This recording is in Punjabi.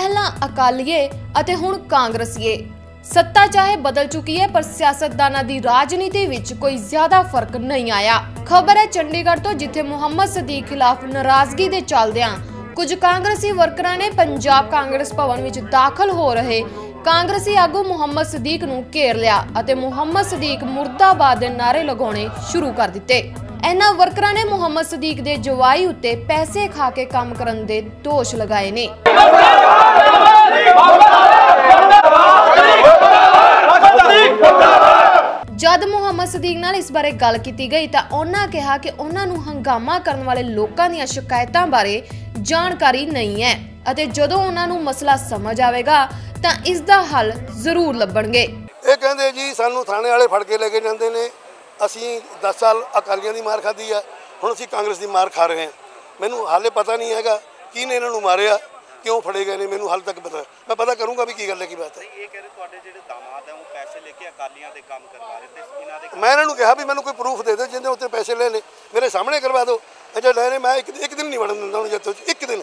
ਪਹਿਲਾਂ ਅਕਾਲੀਏ ਅਤੇ ਹੁਣ ਕਾਂਗਰਸੀਏ। ਸੱਤਾ ਚਾਹੇ ਬਦਲ ਚੁੱਕੀ ਹੈ, ਪਰ ਸਿਆਸਤਦਾਨਾਂ ਦੀ ਰਾਜਨੀਤੀ ਵਿੱਚ ਕੋਈ ਜ਼ਿਆਦਾ ਫ਼ਰਕ ਨਹੀਂ ਆਇਆ। ਖਬਰ ਹੈ, ਚੰਡੀਗੜ੍ਹ ਤੋਂ ਜਿੱਥੇ ਮੁਹੰਮਦ ਸਦੀਕ ਖਿਲਾਫ ਨਾਰਾਜ਼ਗੀ ਦੇ ਚੱਲਦਿਆਂ ਕੁਝ ਕਾਂਗਰਸੀ ਵਰਕਰਾਂ ਨੇ ਪੰਜਾਬ ਕਾਂਗਰਸ ਭਵਨ ਵਿੱਚ ਦਾਖਲ ਹੋ ਰਹੇ ਕਾਂਗਰਸੀ ਆਗੂ ਮੁਹੰਮਦ ਸਦੀਕ ਨੂੰ ਘੇਰ ਲਿਆ ਅਤੇ ਮੁਹੰਮਦ ਸਦੀਕ ਮੁਰਦਾਬਾਦ ਦੇ ਨਾਰੇ ਲਗਾਉਣੇ ਸ਼ੁਰੂ ਕਰ ਦਿੱਤੇ। ਇਹਨਾਂ ਵਰਕਰਾਂ ਨੇ ਮੁਹੰਮਦ ਸਦੀਕ ਦੇ ਜਵਾਈ ਉੱਤੇ ਪੈਸੇ ਖਾ ਕੇ ਕੰਮ ਕਰਨ ਦੇ ਦੋਸ਼ ਲਗਾਏ ਨੇ। ਜਦ ਮੁਹੰਮਦ ਸਦੀਕ ਨਾਲ ਇਸ ਬਾਰੇ ਗੱਲ ਕੀਤੀ ਗਈ ਤਾਂ ਉਹਨਾਂ ਕਿਹਾ ਕਿ ਉਹਨਾਂ ਨੂੰ ਹੰਗਾਮਾ ਕਰਨ ਵਾਲੇ ਲੋਕਾਂ ਦੀਆਂ ਸ਼ਿਕਾਇਤਾਂ ਬਾਰੇ ਜਾਣਕਾਰੀ ਨਹੀਂ ਹੈ ਅਤੇ ਜਦੋਂ ਉਹਨਾਂ ਨੂੰ ਮਸਲਾ ਸਮਝ ਆਵੇਗਾ ਤਾਂ ਇਸ ਦਾ ਹੱਲ ਜ਼ਰੂਰ ਲੱਭਣਗੇ। ਇਹ ਕਹਿੰਦੇ ਜੀ ਸਾਨੂੰ ਥਾਣੇ ਵਾਲੇ ਫੜ ਕੇ ਲੈ ਕੇ ਜਾਂਦੇ ਨੇ। ਅਸੀਂ 10 ਸਾਲ ਅਕਾਲੀਆਂ ਦੀ ਮਾਰ ਖਾਧੀ ਆ ਹੁਣ ਅਸੀਂ ਕਾਂਗਰਸ ਦੀ ਮਾਰ ਖਾ ਰਹੇ ਹਾਂ। ਮੈਨੂੰ ਹਾਲੇ ਪਤਾ ਨਹੀਂ ਹੈਗਾ ਕਿਹਨੇ ਇਹਨਾਂ ਨੂੰ ਮਾਰਿਆ ਕਿਉਂ ਫੜੇ ਗਏ ਨੇ ਮੈਨੂੰ ਹਾਲ ਤੱਕ ਪਤਾ ਮੈਂ ਪਤਾ ਕਰੂੰਗਾ ਵੀ ਕੀ ਗੱਲ ਹੈ ਕੀ ਬਾਤ ਹੈ। ਇਹ ਕਹਿ ਰਹੇ ਤੁਹਾਡੇ ਜਿਹੜੇ ਦਾਮਾਦ ਹੈ ਉਹ ਪੈਸੇ ਲੈ ਕੇ ਅਕਾਲੀਆਂ ਦੇ ਕੰਮ ਕਰਵਾ ਰਹੇ ਤੇ ਇਹਨਾਂ ਦੇ ਮੈਂ ਇਹਨਾਂ ਨੂੰ ਕਿਹਾ ਵੀ ਮੈਨੂੰ ਕੋਈ ਪ੍ਰੂਫ ਦੇ ਦਿਓ ਜਿਹਦੇ ਉੱਤੇ ਪੈਸੇ ਲੈ ਨੇ ਮੇਰੇ ਸਾਹਮਣੇ ਕਰਵਾ ਦਿਓ। ਜੇ ਲੈ ਨੇ ਮੈਂ ਇੱਕ ਦਿਨ ਨਹੀਂ ਵੜਨ ਦਿੰਦਾ ਹੁਣ ਜੱਤੋਂ ਇੱਕ ਦਿਨ।